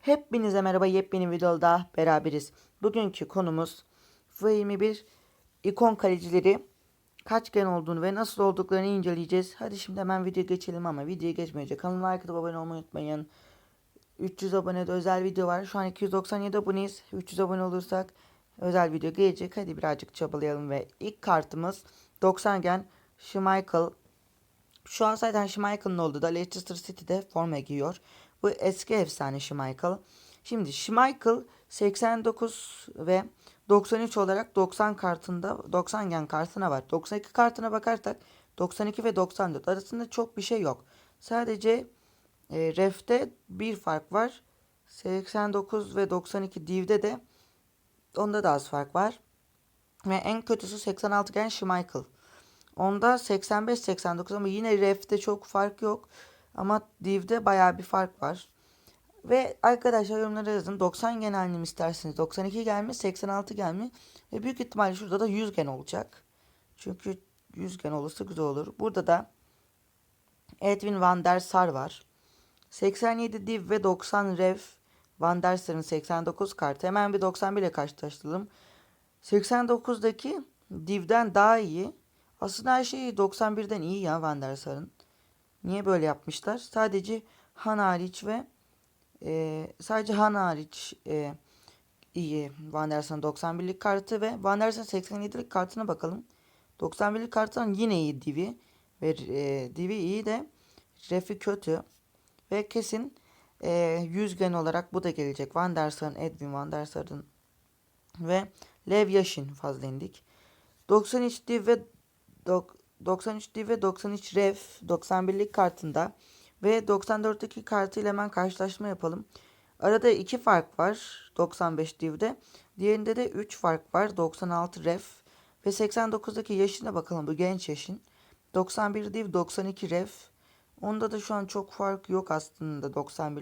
Hepinize merhaba yepyeni videoda beraberiz. Bugünkü konumuz V21 ikon kalecileri kaç gen olduğunu ve nasıl olduklarını inceleyeceğiz. Hadi şimdi hemen video geçelim ama videoya geçmeden önce kanalıma like atıp abone olmayı unutmayın. 300 abonede özel video var. Şu an 297 aboneyiz. 300 abone olursak özel video gelecek. Hadi birazcık çabalayalım ve ilk kartımız 90 gen Schmeichel. Şu an zaten Schmeichel'ın olduğu da Leicester City'de forma giyiyor. Bu eski efsane Schmeichel. Şimdi Schmeichel 89 ve 93 olarak 90 kartında 90 gen kartına var. 92 kartına bakarsak 92 ve 94 arasında çok bir şey yok. Sadece e, ref'te bir fark var. 89 ve 92 div'de de onda da az fark var. Ve en kötüsü 86 gen Schmeichel. Onda 85-89 ama yine ref'te çok fark yok. Ama div'de baya bir fark var. Ve arkadaşlar yorumlara yazın. 90 gen halini mi istersiniz? 92 gen mi? 86 gen mi? Ve büyük ihtimalle şurada da 100 gen olacak. Çünkü 100 gen olursa güzel olur. Burada da Edwin van der Sar var. 87 div ve 90 ref Van der Sar'ın 89 kartı. Hemen bir 91 ile karşılaştıralım. 89'daki divden daha iyi. Aslında her şey 91'den iyi ya Van der Sar'ın. Niye böyle yapmışlar? Sadece Han hariç ve e, sadece Han hariç e, iyi Van der Sar'ın 91'lik kartı ve Van der Sar'ın 87'lik kartına bakalım. 91'lik kartından yine iyi Divi ve e, Divi iyi de Refi kötü ve kesin e, 100 gen olarak bu da gelecek. Van der Edwin Van der ve Lev Yashin fazla indik. 93 div ve dok- 93 div ve 93 ref 91'lik kartında ve 94'teki kartıyla hemen karşılaşma yapalım. Arada 2 fark var 95 divde. Diğerinde de 3 fark var 96 ref ve 89'daki yaşına bakalım bu genç yaşın. 91 div 92 ref. Onda da şu an çok fark yok aslında 91